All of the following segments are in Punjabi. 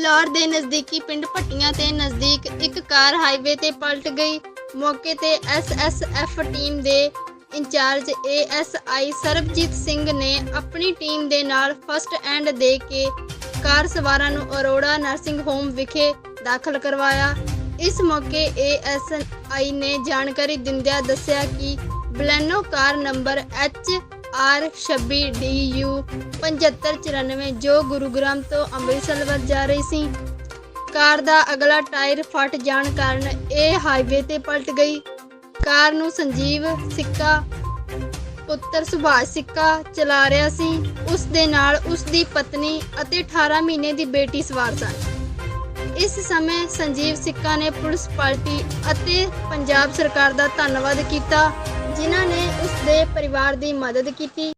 ਫਿਲੌਰ ਦੇ ਨਜ਼ਦੀਕੀ ਪਿੰਡ ਭੱਟੀਆਂ ਤੇ ਨਜ਼ਦੀਕ ਇੱਕ ਕਾਰ ਹਾਈਵੇ ਤੇ ਪਲਟ ਗਈ। ਮੌਕੇ ਤੇ ਐਸਐਸਐਫ ਟੀਮ ਦੇ ਇੰਚਾਰਜ ਏਐਸਆਈ ਸਰਬਜੀਤ ਸਿੰਘ ਨੇ ਆਪਣੀ ਟੀਮ ਦੇ ਨਾਲ ਫਸਟ ਐਂਡ ਦੇ ਕੇ ਕਾਰ ਸਵਾਰਾਂ ਨੂੰ ਅਰੋੜਾ ਨਰਸਿੰਗ ਹੋਮ ਵਿਖੇ ਦਾਖਲ ਕਰਵਾਇਆ। ਇਸ ਮੌਕੇ ਏਐਸਆਈ ਨੇ ਜਾਣਕਾਰੀ ਦਿੰਦਿਆਂ ਦੱਸਿਆ ਕਿ Baleno car number H R 26DU 7594 ਜੋ ਗੁਰੂਗ੍ਰਾਮ ਤੋਂ ਅੰਮ੍ਰਿਤਸਰ ਵੱਲ ਜਾ ਰਹੀ ਸੀ। ਕਾਰ ਦਾ ਅਗਲਾ ਟਾਇਰ ਫਟ ਜਾਣ ਕਾਰਨ ਇਹ ਹਾਈਵੇ ਤੇ ਪਲਟ ਗਈ। ਕਾਰ ਨੂੰ ਸੰਜੀਵ ਸਿੱਕਾ, ਪੁੱਤਰ ਸੁਭਾਸ਼ ਸਿੱਕਾ ਚਲਾ ਰਿਹਾ ਸੀ। ਉਸ ਦੇ ਨਾਲ ਉਸ ਦੀ ਪਤਨੀ ਅਤੇ 18 ਮਹੀਨੇ ਦੀ ਬੇਟੀ ਸਵਾਰ ਸਨ। ਇਸ ਸਮੇਂ ਸੰਜੀਵ ਸਿੱਕਾ ਨੇ ਪੁਲਿਸ ਪਾਰਟੀ ਅਤੇ ਪੰਜਾਬ ਸਰਕਾਰ ਦਾ ਧੰਨਵਾਦ ਕੀਤਾ। ਜਿਨ੍ਹਾਂ ਨੇ ਉਸ ਦੇ ਪਰਿਵਾਰ ਦੀ ਮਦਦ ਕੀਤੀ।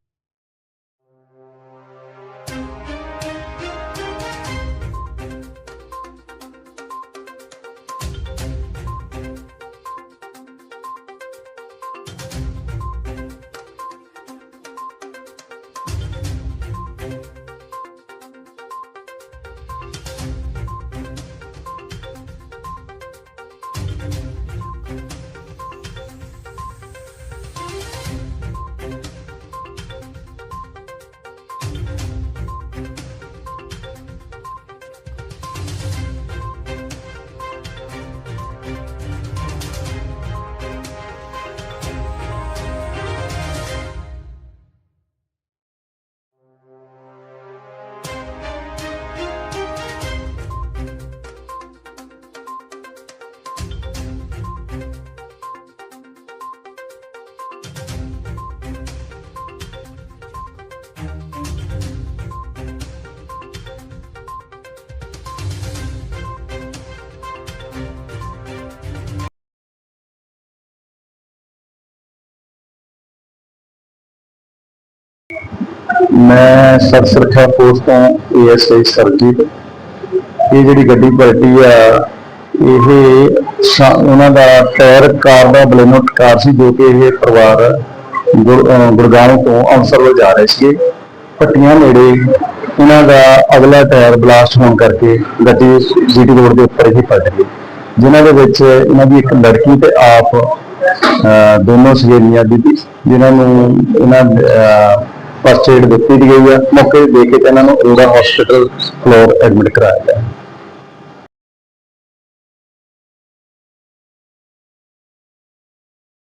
ਮੈਂ ਸਰ ਸੁਰੱਖਿਆ ਫੋਰਸ ਤੋਂ ਏਐਸਆਈ ਸਰਜੀਤ। ਇਹ ਜਿਹੜੀ ਗੱਡੀ ਪਲਟੀ ਆ, ਇਹ ਉਹਨਾਂ ਦਾ ਟਾਇਰ, ਕਾਰ ਦਾ ਬਲੇਨੋ ਕਾਰ ਸੀ, ਜੋ ਕਿ ਇਹ ਪਰਿਵਾਰ ਗੁਰ- ਤੋਂ ਅੰਮ੍ਰਿਤਸਰ ਵੱਲ ਜਾ ਰਹੇ ਸੀਗੇ। ਪੱਟੀਆਂ ਨੇੜੇ ਉਹਨਾਂ ਦਾ ਅਗਲਾ ਟਾਇਰ ਬਲਾਸਟ ਹੋਣ ਕਰਕੇ ਗੱਡੀ ਜੀਟੀ ਰੋਡ ਦੇ ਉੱਪਰ ਹੀ ਪਲਟ ਗਈ। ਜਿਨ੍ਹਾਂ ਦੇ ਵਿੱਚ ਇਹਨਾਂ ਦੀ ਇੱਕ ਲੜਕੀ ਤੇ ਆਪ, ਅਹ, ਦੋਨੋਂ ਸਹੇਲੀਆਂ ਦੀ ਜਿਨ੍ਹਾਂ ਨੂੰ ਇਹਨਾਂ ਫਸਟ ਏਡ ਦਿੱਤੀ ਗਈ ਆ। ਮੌਕੇ ਦੇ ਕੇ ਤੇ ਇਹਨਾਂ ਨੂੰ ਅਰੋੜਾ ਹਸਪੀਟਲ ਫਲੋਰ ਐਡਮਿਟ ਕਰਾਇਆ ਗਿਆ।